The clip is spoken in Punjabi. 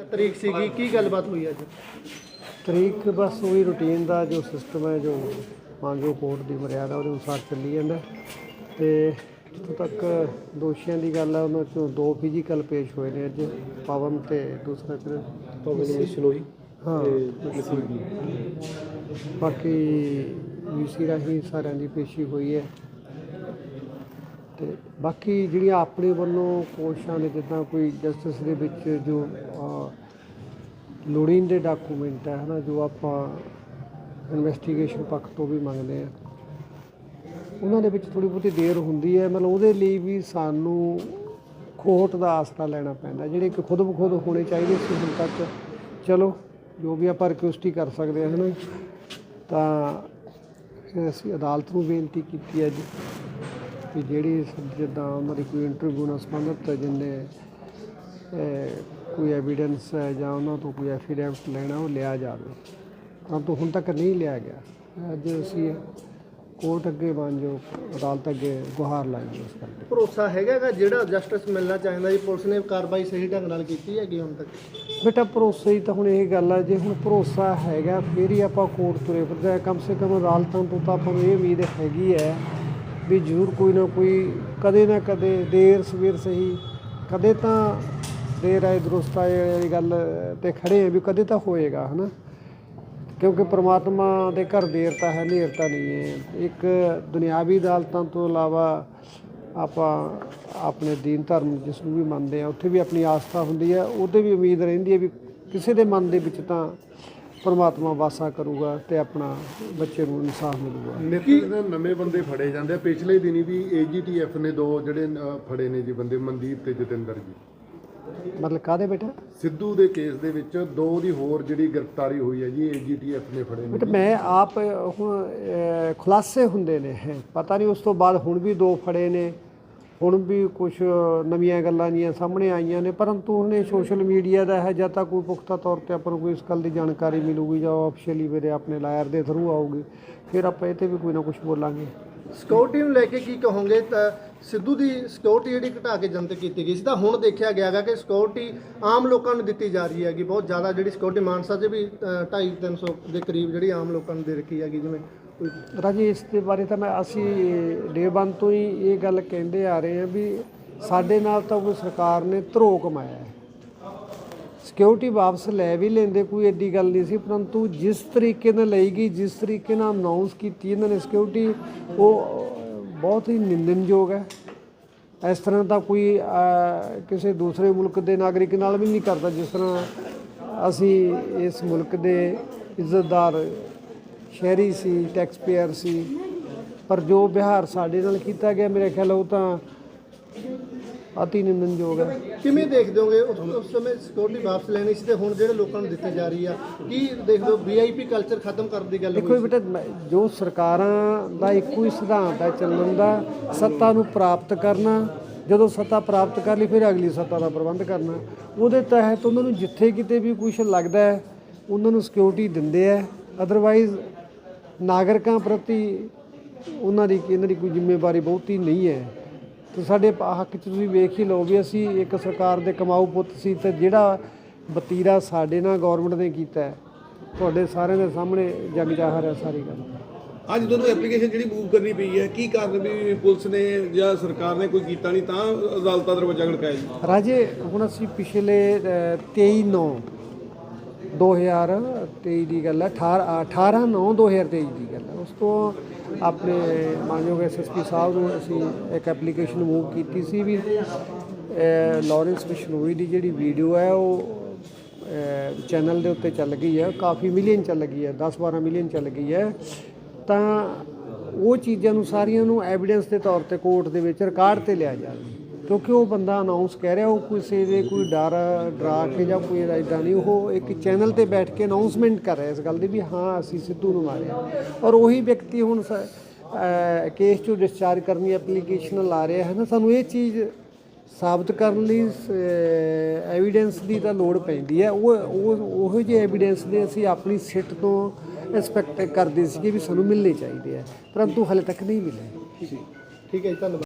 ਤਰੀਕ ਸੀਗੀ ਕੀ ਗੱਲਬਾਤ ਹੋਈ ਅੱਜ? ਤਰੀਕ ਬਸ ਉਹੀ ਰੂਟੀਨ ਦਾ ਜੋ ਸਿਸਟਮ ਹੈ ਜੋ ਮਾਨਜੋ ਕੋਰਟ ਦੀ ਮਰਿਆਦਾ ਉਹਦੇ ਅਨੁਸਾਰ ਚੱਲੀ ਜਾਂਦਾ। ਤੇ ਜਿੱਥੋਂ ਤੱਕ ਦੋਸ਼ੀਆਂ ਦੀ ਗੱਲ ਹੈ ਉਹਨਾਂ ਚੋਂ ਦੋ ਫਿਜ਼ੀਕਲ ਪੇਸ਼ ਹੋਏ ਨੇ ਅੱਜ ਪਵਨ ਤੇ ਦੂਸਰਾ ਫਿਰ ਪਵਨ ਸ਼ਲੋਈ ਹਾਂ। ਬਾਕੀ ਵੀਸੀ ਰਾਹੀਂ ਸਾਰਿਆਂ ਦੀ ਪੇਸ਼ੀ ਹੋਈ ਹੈ। ਤੇ ਬਾਕੀ ਜਿਹੜੀਆਂ ਆਪਣੇ ਵੱਲੋਂ ਕੋਸ਼ਿਸ਼ਾਂ ਨੇ, ਜਿੱਦਾਂ ਕੋਈ ਜਸਟਿਸ ਦੇ ਵਿੱਚ ਜੋ ਲੋੜੀਂਦੇ ਡਾਕੂਮੈਂਟ ਹੈ, ਹਨਾ, ਜੋ ਆਪਾਂ ਇਨਵੈਸਟੀਗੇਸ਼ਨ ਪੱਖ ਤੋਂ ਵੀ ਮੰਗਦੇ ਆ ਉਹਨਾਂ ਦੇ ਵਿੱਚ ਥੋੜੀ ਬਹੁਤੀ ਦੇਰ ਹੁੰਦੀ ਹੈ। ਮਤਲਬ ਉਹਦੇ ਲਈ ਵੀ ਸਾਨੂੰ ਕੋਰਟ ਦਾ ਆਸਰਾ ਲੈਣਾ ਪੈਂਦਾ, ਜਿਹੜੇ ਕਿ ਖੁਦ ਬਖੁਦ ਹੋਣੇ ਚਾਹੀਦੇ ਸੀ ਹੁਣ ਤੱਕ। ਚਲੋ, ਜੋ ਵੀ ਆਪਾਂ ਰਿਕੁਐਸਟ ਕਰ ਸਕਦੇ ਹਾਂ, ਹਨਾ। ਤਾਂ, ਅਸੀਂ ਅਦਾਲਤ ਨੂੰ ਬੇਨਤੀ ਕੀਤੀ ਹੈ ਜੀ। ਕਿ ਜਿਹੜੀ ਜਿੱਦਾਂ ਉਹਨਾਂ ਦੀ ਕੋਈ ਇੰਟਰਵਿਊ ਨਾਲ ਸੰਬੰਧਿਤ ਜਿੰਨੇ ਕੋਈ ਐਵੀਡੈਂਸ ਹੈ ਜਾਂ ਉਹਨਾਂ ਤੋਂ ਕੋਈ ਐਫੀਡੈਵਿਟ ਲੈਣਾ ਉਹ ਲਿਆ ਜਾਵੇ। ਪਰੰਤੂ ਹੁਣ ਤੱਕ ਨਹੀਂ ਲਿਆ ਗਿਆ। ਅੱਜ ਅਸੀਂ ਕੋਰਟ ਅੱਗੇ ਬਣ ਜੋ ਅਦਾਲਤ ਅੱਗੇ ਗੁਹਾਰ ਲਾਈ ਉਸ ਕਰਕੇ ਭਰੋਸਾ ਹੈਗਾਗਾ ਜਿਹੜਾ ਜਸਟਿਸ ਮਿਲਣਾ ਚਾਹੀਦਾ ਜੀ ਪੁਲਿਸ ਨੇ ਕਾਰਵਾਈ ਸਹੀ ਢੰਗ ਨਾਲ ਕੀਤੀ ਹੈਗੀ ਹੁਣ ਤੱਕ? ਬੇਟਾ ਭਰੋਸੇ ਹੀ ਤਾਂ ਹੁਣ ਇਹ ਗੱਲ ਆ ਜੇ ਹੁਣ ਭਰੋਸਾ ਹੈਗਾ ਫਿਰ ਹੀ ਆਪਾਂ ਕੋਰਟ ਤੁਰੇ ਫਿਰਦੇ ਹਾਂ। ਕਮ ਸੇ ਕਮ ਅਦਾਲਤਾਂ ਤੋਂ ਤਾਂ ਆਪਾਂ ਨੂੰ ਇਹ ਉਮੀਦ ਹੈਗੀ ਹੈ ਵੀ ਜ਼ਰੂਰ ਕੋਈ ਨਾ ਕੋਈ, ਕਦੇ ਨਾ ਕਦੇ ਦੇਰ ਸਵੇਰ ਸਹੀ, ਕਦੇ ਤਾਂ ਦੇਰ ਆਏ ਦਰੁਸਤ ਆਏ ਵਾਲੀ ਗੱਲ ਤੇ ਖੜੇ ਆ ਵੀ ਕਦੇ ਤਾਂ ਹੋਏਗਾ, ਹਨਾ? ਕਿਉਂਕਿ ਪ੍ਰਮਾਤਮਾ ਦੇ ਘਰ ਦੇਰ ਤਾਂ ਹੈ ਨੇਰ ਤਾਂ ਨਹੀਂ ਹੈ। ਇੱਕ ਦੁਨਿਆਵੀ ਅਦਾਲਤਾਂ ਤੋਂ ਇਲਾਵਾ ਆਪਾਂ ਆਪਣੇ ਦੀਨ ਧਰਮ ਜਿਸ ਨੂੰ ਵੀ ਮੰਨਦੇ ਆ, ਉੱਥੇ ਵੀ ਆਪਣੀ ਆਸਥਾ ਹੁੰਦੀ ਹੈ, ਉਹਦੇ ਵੀ ਉਮੀਦ ਰਹਿੰਦੀ ਹੈ ਵੀ ਕਿਸੇ ਦੇ ਮਨ ਦੇ ਵਿੱਚ ਤਾਂ ਪਰਮਾਤਮਾ ਵਾਸਾ ਕਰੂਗਾ ਤੇ ਆਪਣਾ ਬੱਚੇ ਨੂੰ ਇਨਸਾਫ ਮਿਲੂਗਾ। ਨਿਤ ਨਾ ਨਵੇਂ ਬੰਦੇ ਫੜੇ ਜਾਂਦੇ ਆ। ਪਿਛਲੇ ਦਿਨੀ ਵੀ ਏਜੀਟੀਐਫ ਨੇ ਦੋ ਜਿਹੜੇ ਅ, ਫੜੇ ਨੇ ਜੀ ਬੰਦੇ ਮਨਦੀਪ ਤੇ ਜਤਿੰਦਰ ਜੀ। ਮਤਲਬ ਕਾਦੇ ਬੇਟਾ? ਸਿੱਧੂ ਦੇ ਕੇਸ ਦੇ ਵਿੱਚ ਦੋ ਦੀ ਹੋਰ ਜਿਹੜੀ ਗ੍ਰਿਫਤਾਰੀ ਹੋਈ ਹੈ ਜੀ ਏਜੀਟੀਐਫ ਨੇ ਫੜੇ ਨੇ ਬੇਟਾ ਮੈਂ ਆਪ ਹੁਣ ਅਹ, ਖੁਲਾਸੇ ਹੁੰਦੇ ਨੇ ਹੈ ਪਤਾ ਨਹੀਂ ਉਸ ਤੋਂ ਬਾਅਦ ਹੁਣ ਵੀ ਦੋ ਫੜੇ ਨੇ। ਹੁਣ ਵੀ ਕੁਝ ਨਵੀਆਂ ਗੱਲਾਂ ਜੀਆਂ ਸਾਹਮਣੇ ਆਈਆਂ ਨੇ, ਪਰੰਤੂ ਹੁਣ ਸੋਸ਼ਲ ਮੀਡੀਆ ਦਾ ਹੈ ਜਦ ਤਾਂ ਕੋਈ ਪੁਖਤਾ ਤੌਰ ਤੇ ਆਪਾਂ ਨੂੰ ਕੋਈ ਇਸ ਗੱਲ ਦੀ ਜਾਣਕਾਰੀ ਮਿਲੂਗੀ ਜਾਂ ਆਫੀਸ਼ੀਅਲੀ ਮੇਰੇ ਆਪਣੇ ਲਾਇਰ ਦੇ ਥਰੂ ਆਊਗੀ, ਫਿਰ ਆਪਾਂ ਇਹ ਤੇ ਵੀ ਕੋਈ ਨਾ ਕੁਝ ਬੋਲਾਂਗੇ। ਸਿਕਿਉਰਿਟੀ ਨੂੰ ਲੈ ਕੇ ਕੀ ਕਹੋਗੇ? ਤਾਂ ਸਿੱਧੂ ਦੀ ਸਿਕਿਉਰਿਟੀ ਜਿਹੜੀ ਘਟਾ ਕੇ ਜਨਤਕ ਕੀਤੀ ਗਈ ਸੀ, ਤਾਂ ਹੁਣ ਦੇਖਿਆ ਗਿਆ ਹੈਗਾ ਕਿ ਸਿਕਿਉਰਿਟੀ ਆਮ ਲੋਕਾਂ ਨੂੰ ਦਿੱਤੀ ਜਾ ਰਹੀ ਹੈਗੀ, ਬਹੁਤ ਜ਼ਿਆਦਾ ਜਿਹੜੀ ਸਿਕਿਉਰਿਟੀ ਮਾਨਸਾ 'ਚ ਵੀ 2.5 300 ਦੇ ਕਰੀਬ ਜਿਹੜੀ ਆਮ ਲੋਕਾਂ ਨੂੰ ਦੇ ਰੱਖੀ ਹੈਗੀ, ਜਿਵੇਂ ਰਾਜੀ ਇਸ ਦੇ ਬਾਰੇ ਤਾਂ ਮੈਂ, ਅਸੀਂ ਡੇ ਵਨ ਤੋਂ ਹੀ ਇਹ ਗੱਲ ਕਹਿੰਦੇ ਆ ਰਹੇ ਹਾਂ ਵੀ ਸਾਡੇ ਨਾਲ ਤਾਂ ਕੋਈ ਸਰਕਾਰ ਨੇ ਧਰੋ ਕਮਾਇਆ ਹੈ। ਸਿਕਿਉਰਿਟੀ ਵਾਪਸ ਲੈ ਵੀ ਲੈਂਦੇ, ਕੋਈ ਐਡੀ ਗੱਲ ਨਹੀਂ ਸੀ, ਪਰੰਤੂ ਜਿਸ ਤਰੀਕੇ ਨਾਲ ਲਈ ਗਈ ਜਿਸ ਤਰੀਕੇ ਨਾਲ ਅਨਾਉਂਸ ਕੀਤੀ ਇਹਨਾਂ ਨੇ ਸਿਕਿਉਰਿਟੀ ਉਹ ਬਹੁਤ ਹੀ ਨਿੰਦਨਯੋਗ ਹੈ। ਇਸ ਤਰ੍ਹਾਂ ਦਾ ਕੋਈ ਕਿਸੇ ਦੂਸਰੇ ਮੁਲਕ ਦੇ ਨਾਗਰਿਕ ਨਾਲ ਵੀ ਨਹੀਂ ਕਰਦਾ, ਜਿਸ ਤਰ੍ਹਾਂ ਅਸੀਂ ਇਸ ਮੁਲਕ ਦੇ ਇੱਜ਼ਤਦਾਰ ਸ਼ਹਿਰੀ ਸੀ ਟੈਕਸ ਪੇਅਰ ਸੀ। ਪਰ ਜੋ ਵਿਹਾਰ ਸਾਡੇ ਨਾਲ ਕੀਤਾ ਗਿਆ ਮੇਰੇ ਖਿਆਲ ਉਹ ਤਾਂ ਅਤੀ ਨਿੰਦਨਯੋਗ ਹੈ। ਕਿਵੇਂ ਦੇਖਦੇ ਹੋਗੇ? ਉਸ ਉਸ ਸਮੇਂ ਸਿਕਿਉਰਿਟੀ ਵਾਪਸ ਲੈਣੀ ਸੀ ਤੇ ਹੁਣ ਜਿਹੜੇ ਲੋਕਾਂ ਨੂੰ ਦਿੱਤੀ ਜਾ ਰਹੀ ਆ ਕੀ ਦੇਖਦੇ ਹੋ? ਵੀਆਈਪੀ ਕਲਚਰ ਖਤਮ ਕਰਨ ਦੀ ਗੱਲ ਦੇਖੋ ਬੇਟਾ ਜੋ ਸਰਕਾਰਾਂ ਦਾ ਇੱਕੋ ਹੀ ਸਿਧਾਂਤ ਹੈ ਚੱਲਣ ਦਾ ਸੱਤਾ ਨੂੰ ਪ੍ਰਾਪਤ ਕਰਨਾ ਜਦੋਂ ਸੱਤਾ ਪ੍ਰਾਪਤ ਕਰ ਲਈ ਫਿਰ ਅਗਲੀ ਸੱਤਾ ਦਾ ਪ੍ਰਬੰਧ ਕਰਨਾ। ਉਹਦੇ ਤਹਿਤ ਉਹਨਾਂ ਨੂੰ ਜਿੱਥੇ ਕਿਤੇ ਵੀ ਕੁਝ ਲੱਗਦਾ ਹੈ ਉਹਨਾਂ ਨੂੰ ਸਿਕਿਉਰਿਟੀ ਦਿੰਦੇ ਆ ਅਦਰਵਾਈਜ਼ ਨਾਗਰਿਕਾਂ ਪ੍ਰਤੀ ਉਹਨਾਂ ਦੀ ਇਹਨਾਂ ਦੀ ਕੋਈ ਜ਼ਿੰਮੇਵਾਰੀ ਬਹੁਤੀ ਨਹੀਂ ਹੈ। ਤੇ ਸਾਡੇ ਹੱਕ 'ਚ ਤੁਸੀਂ ਵੇਖ ਹੀ ਲਓ ਵੀ ਅਸੀਂ ਇੱਕ ਸਰਕਾਰ ਦੇ ਕਮਾਊ ਪੁੱਤ ਸੀ ਤੇ ਜਿਹੜਾ ਵਤੀਰਾ ਸਾਡੇ ਨਾਲ ਗਵਰਨਮੈਂਟ ਨੇ ਕੀਤਾ ਤੁਹਾਡੇ ਸਾਰਿਆਂ ਦੇ ਸਾਹਮਣੇ ਜਗ ਜਾਹਰ ਹੈ ਸਾਰੀ ਗੱਲ। ਅੱਜ ਤੁਹਾਨੂੰ ਐਪਲੀਕੇਸ਼ਨ ਜਿਹੜੀ ਮੂਵ ਕਰਨੀ ਪਈ ਹੈ ਕੀ ਕਾਰਨ ਵੀ ਪੁਲਿਸ ਨੇ ਜਾਂ ਸਰਕਾਰ ਨੇ ਕੋਈ ਕੀਤਾ ਨਹੀਂ ਤਾਂ ਅਦਾਲਤਾਂ ਦਰਵਾਜ਼ਾ ਖੜਕਾਇਆ ਜੀ? ਰਾਜੇ ਹੁਣ ਅਸੀਂ ਪਿਛਲੇ 23 9 2023 ਦੀ ਗੱਲ ਹੈ 18 18 9 2023 ਦੀ ਗੱਲ ਹੈ। ਉਸ ਤੋਂ ਆਪਣੇ ਮਾਨਯੋਗ ਐਸਐਸਪੀ ਸਾਹਿਬ ਨੂੰ ਅਸੀਂ ਇੱਕ ਐਪਲੀਕੇਸ਼ਨ ਮੂਵ ਕੀਤੀ ਸੀ ਵੀ ਅਹ, ਲਾਰੈਂਸ ਬਿਸ਼ਨੋਈ ਦੀ ਜਿਹੜੀ ਵੀਡੀਓ ਹੈ ਉਹ ਚੈਨਲ ਦੇ ਉੱਤੇ ਚੱਲ ਗਈ ਹੈ। ਕਾਫੀ ਮਿਲੀਅਨ ਚੱਲ ਗਈ ਹੈ 10 12 ਮਿਲੀਅਨ ਚੱਲ ਗਈ ਹੈ। ਤਾਂ ਉਹ ਚੀਜ਼ਾਂ ਨੂੰ ਸਾਰੀਆਂ ਨੂੰ ਐਵੀਡੈਂਸ ਦੇ ਤੌਰ ਤੇ ਕੋਰਟ ਦੇ ਵਿੱਚ ਰਿਕਾਰਡ ਤੇ ਲਿਆ ਜਾਵੇ। ਕਿਉਂਕਿ ਉਹ ਬੰਦਾ ਅਨਾਉਂਸ ਕਹਿ ਰਿਹਾ, ਉਹ ਕਿਸੇ ਦੇ ਕੋਈ ਡਰ, ਡਰਾ ਕੇ ਜਾਂ ਕੋਈ ਇਦਾਂ ਨਹੀਂ, ਉਹ ਇੱਕ ਚੈਨਲ ਤੇ ਬੈਠ ਕੇ ਅਨਾਉਂਸਮੈਂਟ ਕਰ ਰਿਹਾ ਇਸ ਗੱਲ ਦੀ ਵੀ ਹਾਂ, ਅਸੀਂ ਸਿੱਧੂ ਨੂੰ ਮਾਰਿਆ। ਔਰ ਉਹੀ ਵਿਅਕਤੀ ਹੁਣ ਸ- ਕੇਸ 'ਚੋਂ ਡਿਸਚਾਰਜ ਕਰਨ ਦੀ ਐਪਲੀਕੇਸ਼ਨ ਲਾ ਰਿਹਾ ਹੈ ਨਾ, ਸਾਨੂੰ ਇਹ ਚੀਜ਼ ਸਾਬਤ ਕਰਨ ਲਈ ਐਵੀਡੈਂਸ ਦੀ ਤਾਂ ਲੋੜ ਪੈਂਦੀ ਹੈ। ਉਹ ਉਹ, ਉਹੋ ਜਿਹੇ ਐਵੀਡੈਂਸ ਦੇ ਅਸੀਂ ਆਪਣੀ ਸਿੱਟ ਤੋਂ ਐਕਸਪੈਕਟ ਕਰਦੇ ਸੀ ਕਿ ਵੀ ਸਾਨੂੰ ਮਿਲਣੇ ਚਾਹੀਦੇ ਆ, ਪਰੰਤੂ ਹਲੇ ਤੱਕ ਨਹੀਂ ਮਿਲੇ। ਠੀਕ ਹੈ ਜੀ, ਧੰਨਵਾਦ।